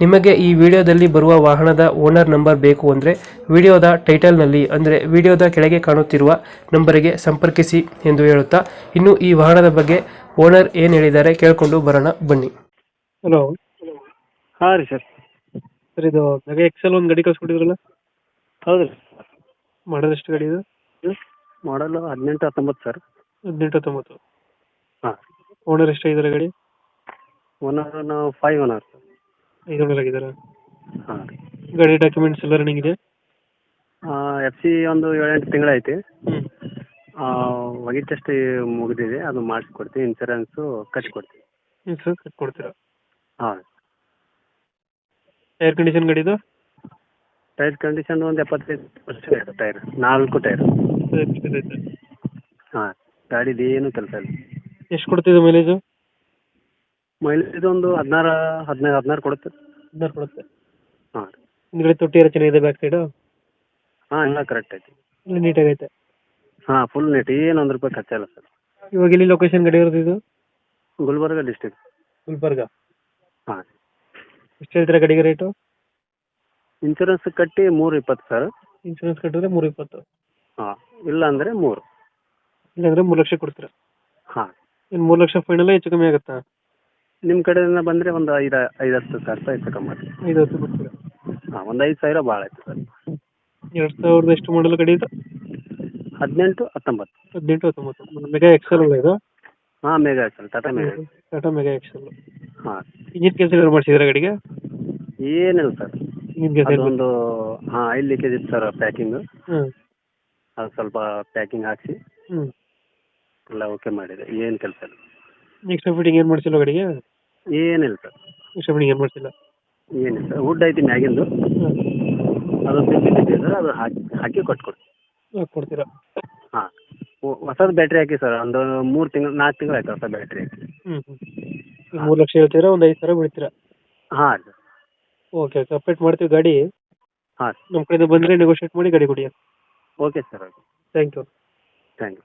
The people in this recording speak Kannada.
ನಿಮಗೆ ಈ ವಿಡಿಯೋದಲ್ಲಿ ಬರುವ ವಾಹನದ ಓನರ್ ನಂಬರ್ ಬೇಕು ಅಂದರೆ ವಿಡಿಯೋದ ಟೈಟಲ್ನಲ್ಲಿ ಅಂದರೆ ವಿಡಿಯೋದ ಕೆಳಗೆ ಕಾಣುತ್ತಿರುವ ನಂಬರಿಗೆ ಸಂಪರ್ಕಿಸಿ ಎಂದು ಹೇಳುತ್ತಾ ಇನ್ನು ಈ ವಾಹನದ ಬಗ್ಗೆ ಓನರ್ ಏನು ಹೇಳಿದ್ದಾರೆ ಕೇಳಿಕೊಂಡು ಬರೋಣ ಬನ್ನಿ. ಹಲೋ. ಹಾಂ ರೀ ಸರ್. ಸರ್ ಇದು ಮೆಗಾ ಎಕ್ಸೆಲ್ ಒಂದು ಗಾಡಿ ಕಳ್ಸ್ಕೊಟ್ಟಿದ್ರಲ್ಲ? ಹೌದು ರೀ ಎಷ್ಟು ಗಾಡಿ ಇದು? ಮಾಡಲು ಹದಿನೆಂಟು ಹತ್ತೊಂಬತ್ತು ಸರ್. ಹದಿನೆಂಟು ಹತ್ತೊಂಬತ್ತು. ಹಾಂ. ಓನರ್ ಎಷ್ಟಾಗಿದ್ದಾರೆ ಗಾಡಿ? ಓನರ್ ನಾವು ಫೈವ್ ಓನರ್ ಸರ್. ಐದು ಆಗಿದ್ದಾರೆ ಹಾಂ. ಗಾಡಿ ಡಾಕ್ಯುಮೆಂಟ್ಸ್ ಎಲ್ಲ ರನ್ನಿಂಗ್ ಇದೆ? ಎಫ್ ಸಿ ಒಂದು ಏಳೆಂಟು ತಿಂಗಳೈತಿ ಒಗಿ ಟೆಸ್ಟ್ ಮುಗಿದಿದೆ. ಅದು ಮಾಡಿಸ್ಕೊಡ್ತೀವಿ ಇನ್ಸೂರೆನ್ಸು ಕಟ್ಕೊಡ್ತೀವಿ ಇನ್ಸೂರೆನ್ಸ್ ಕಟ್ಕೊಡ್ತೀರಾ? ಕಟ್ ಕೊಡ್ತೀರಾ ಹಾಂ. ಏರ್ ಕಂಡೀಷನ್ ಗಾಡಿದು? ಟೈರ್ ಕಂಡೀಷನ್ ಒಂದು ಎಪ್ಪತ್ತೈದು ಪರ್ಸೆಂಟ್ ಇದೆ ಟೈರ್ ನಾಲ್ಕು ಟೈರ್ ಹಾಂ. ಗಾಡಿದು ಏನು ಕೆಲಸ ಇಲ್ಲ. ಎಷ್ಟು ಕೊಡ್ತಿದೆ ಮೈಲೇಜು ಮೈಲೇಜ್ ಒಂದು ಹದಿನಾರು ಹದಿನೈದು ಹದಿನಾರು ಕೊಡುತ್ತೆ. ಹದಿನಾರು ಕೊಡುತ್ತೆ. ಹಾಂ ರೀ. ಹಿಂದ್ಗಡೆ ತೊಟ್ಟಿ ಎಲ್ಲ ಚೆನ್ನಾಗಿದೆ ಬ್ಯಾಕ್ ಸೈಡು ಹಾಂ ಎಲ್ಲ ಕರೆಕ್ಟ್ ಐತಿ. ಎಲ್ಲ ನೀಟಾಗೈತೆ ಹಾಂ ಫುಲ್ ನೀಟ್ ಏನು ಒಂದು ರೂಪಾಯಿ ಖರ್ಚು ಇಲ್ಲ ಸರ್. ಇವಾಗ ಇಲ್ಲಿ ಲೊಕೇಶನ್ ಗಡಿ ಇರೋದು ಇದು? ಗುಲ್ಬರ್ಗ ಡಿಸ್ಟಿಕ್ ಗುಲ್ಬರ್ಗ. ಹಾಂ ಎಷ್ಟು ಹೇಳ್ತೀರಾ ಗಡಿಗೆ ರೇಟು ಇನ್ಶೂರೆನ್ಸ್ ಕಟ್ಟಿ ಮೂರು ಇಪ್ಪತ್ತು ಸರ್. ಇನ್ಶೂರೆನ್ಸ್ ಕಟ್ಟಿದ್ರೆ ಮೂರು ಇಪ್ಪತ್ತು. ಹಾಂ ಇಲ್ಲ ಅಂದರೆ ಮೂರು. ಇಲ್ಲಾಂದ್ರೆ ಮೂರು ಲಕ್ಷ ಕೊಡ್ತೀರಾ? ಹಾಂ. ಇನ್ನು ಮೂರು ಲಕ್ಷ ಫೈನಲ್ ಹೆಚ್ಚು ಕಮ್ಮಿ ಆಗುತ್ತಾ? ನಿಮ್ಮ ಕಡೆಯಿಂದ ಬಂದ್ರೆ ಒಂದು ಐದು ಐದು ಹತ್ತು ಸಾವಿರ ರೂಪಾಯಿ ಹೆಚ್ಚು ಕಮ್ಮಿ ಐದು ಹತ್ತು ಬರ್ತೀರಾ ಹಾಂ ಒಂದು ಐದು ಸಾವಿರ ಭಾಳ ಆಯ್ತು ಸರ್. ಎರಡು ಸಾವಿರದ ಎಷ್ಟು ಮಾಡಲು ಗಾಡಿ ಇದು? ಹದಿನೆಂಟು ಹತ್ತೊಂಬತ್ತು. ಹದಿನೆಂಟು ಹತ್ತೊಂಬತ್ತು. ಮೆಗಾ ಎಕ್ಸೆಲ್ ಅಲ್ಲ ಇದು? ಹಾಂ Mega sir Tata Mega Tata Mega XL ಹಾ. ಇಂಜಿನ್ ಕೆಲಸ ಏನಾದ್ರು ಮಾಡಿಸಿದ್ರೆ ಗಾಡಿಗೆ? ಏನಿಲ್ಲ ಸರ್. ಇಂಜಿನ್ ಕೆಲಸ ಅದೊಂದು ಹಾಂ ಐದು ಲೀಕೇಜ್ ಇತ್ತು ಸರ್ ಪ್ಯಾಕಿಂಗ್ ಹ್ಞೂ ಅದು ಸ್ವಲ್ಪ ಪ್ಯಾಕಿಂಗ್ ಹಾಕಿಸಿ. ಹ್ಞೂ ಎಲ್ಲ ಓಕೆ ಮಾಡಿದೆ. ಏನು ಕೆಲಸ ಇಲ್ಲ. ನೆಕ್ಸ್ಟ್ ಫಿಟ್ಟಿಂಗ್ ಏನು ಮಾಡಿಸಿಲ್ಲ ಗಾಡಿಗೆ? ಏನಿಲ್ಲ ಸರ್. ಫಿಟ್ಟಿಂಗ್ ಏನು ಮಾಡಿಸಿಲ್ಲ ಏನಿಲ್ಲ ಸರ್. ವುಡ್ ಐತಿ ಮ್ಯಾಗಿಂದು. ಅದು ಬಿದ್ದಿದೆ ಸರ್. ಅದು ಹಾಕಿ ಹಾಕಿ ಕೊಟ್ಕೊಡ್ತೀವಿ. ಕೊಡ್ತೀರಾ? ಹಾಂ. ಹೊಸದು ಬ್ಯಾಟ್ರಿ ಹಾಕಿ ಸರ್. ಒಂದು ಮೂರು ತಿಂಗಳು ನಾಲ್ಕು ತಿಂಗಳು ಆಯ್ತು ಹೊಸ ಬ್ಯಾಟ್ರಿ ಹಾಕಿ. ಹ್ಞೂ ಹ್ಞೂ ಮೂರು ಲಕ್ಷ ಹೇಳ್ತೀರಾ? ಒಂದು ಐದು ಸಾವಿರ ಬಿಡ್ತೀರಾ? ಹಾಂ ಸರ್. Okay okay. ಅಪ್ಡೇಟ್ ಮಾಡ್ತೀವಿ ಗಾಡಿ. ಹಾಂ ನಮ್ಮ ಕಡೆಯಿಂದ ಬಂದರೆ ನೆಗೋಷಿಯೇಟ್ ಮಾಡಿ ಗಾಡಿ ಕೊಡಿ. Okay sir okay. Thank you thank you